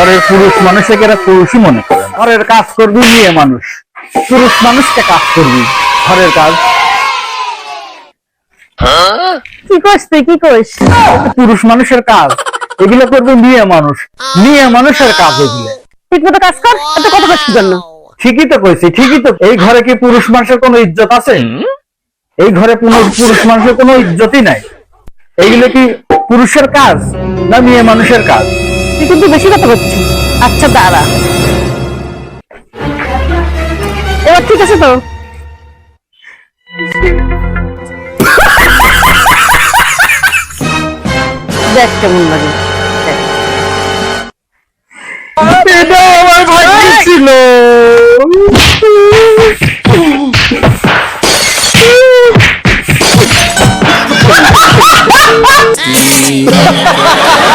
ঘরের পুরুষ মানুষকে এরা পুরুষই মনে করে। ঘরের কাজ করবি মেয়ে মানুষ। পুরুষ মানুষকে কাজ করবি ঘরের কাজ। কি তুই? কি পুরুষ মানুষের কাজ এগুলো করবে মেয়ে মানুষ। মেয়ে মানুষের কাজ এগুলো। ঠিক মতো কাজ কর এত কথা করছিস জন্য ঠিকই তো কইছি ঠিকই তো। এই ঘরে কি পুরুষ মানুষের কোনো ইজ্জত আছে? এই ঘরে পুরুষ পুরুষ মানুষের কোনো ইজ্জতই নাই। এইগুলো কি পুরুষের কাজ না মেয়ে মানুষের কাজ? তুই কিন্তু বেশি কথা বলছিস। আচ্ছা দাঁড়া। এবার ঠিক আছে তো? দেখ কেমন লাগে। আমার